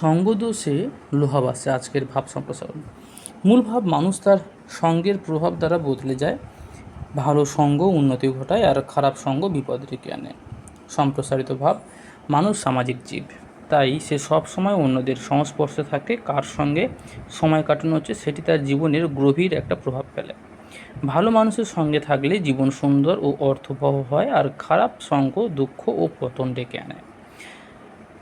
সঙ্গদোষে লোহাবাসে আজকের ভাব সম্প্রসারণ। মূল ভাব মানুষ তার সঙ্গের প্রভাব দ্বারা বদলে যায়, ভালো সঙ্গ উন্নতি ঘটায় আর খারাপ সঙ্গ বিপদ ডেকে আনে। সম্প্রসারিত ভাব মানুষ সামাজিক জীব, তাই সে সব সময় অন্যদের সংস্পর্শে থাকে, কার সঙ্গে সময় কাটানো হচ্ছে সেটি তার জীবনের গভীর একটা প্রভাব ফেলে। ভালো মানুষের সঙ্গে থাকলে জীবন সুন্দর ও অর্থবহ হয় আর খারাপ সঙ্গ দুঃখ ও পতন ডেকে আনে।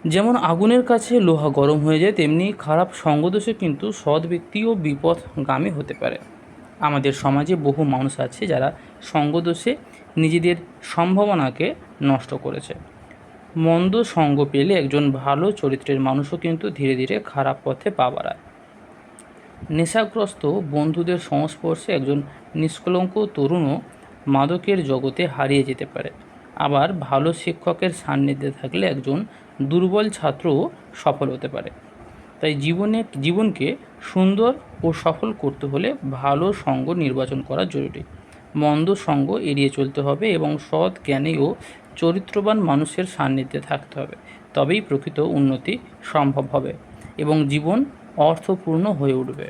যেমন আগুনের কাছে লোহা গরম হয়ে যায়, তেমনি খারাপ সঙ্গদোষে কিন্তু সৎ ব্যক্তিও বিপদগামী হতে পারে। আমাদের সমাজে বহু মানুষ আছে যারা সঙ্গদোষে নিজেদের সম্ভাবনাকে নষ্ট করেছে। মন্দ সঙ্গ পেলে একজন ভালো চরিত্রের মানুষও কিন্তু ধীরে ধীরে খারাপ পথে পা বাড়ায়। নেশাগ্রস্ত বন্ধুদের সংস্পর্শে একজন নিষ্কলঙ্ক তরুণও মাদকের জগতে হারিয়ে যেতে পারে। আবার ভালো শিক্ষকের সান্নিধ্যে থাকলে একজন দুর্বল ছাত্রও সফল হতে পারে। তাই জীবনে, জীবনকে সুন্দর ও সফল করতে হলে ভালো সঙ্গ নির্বাচন করা জরুরি। মন্দ সঙ্গ এড়িয়ে চলতে হবে এবং সৎ জ্ঞানী ও চরিত্রবান মানুষের সান্নিধ্যে থাকতে হবে। তবেই প্রকৃত উন্নতি সম্ভব হবে এবং জীবন অর্থপূর্ণ হয়ে উঠবে।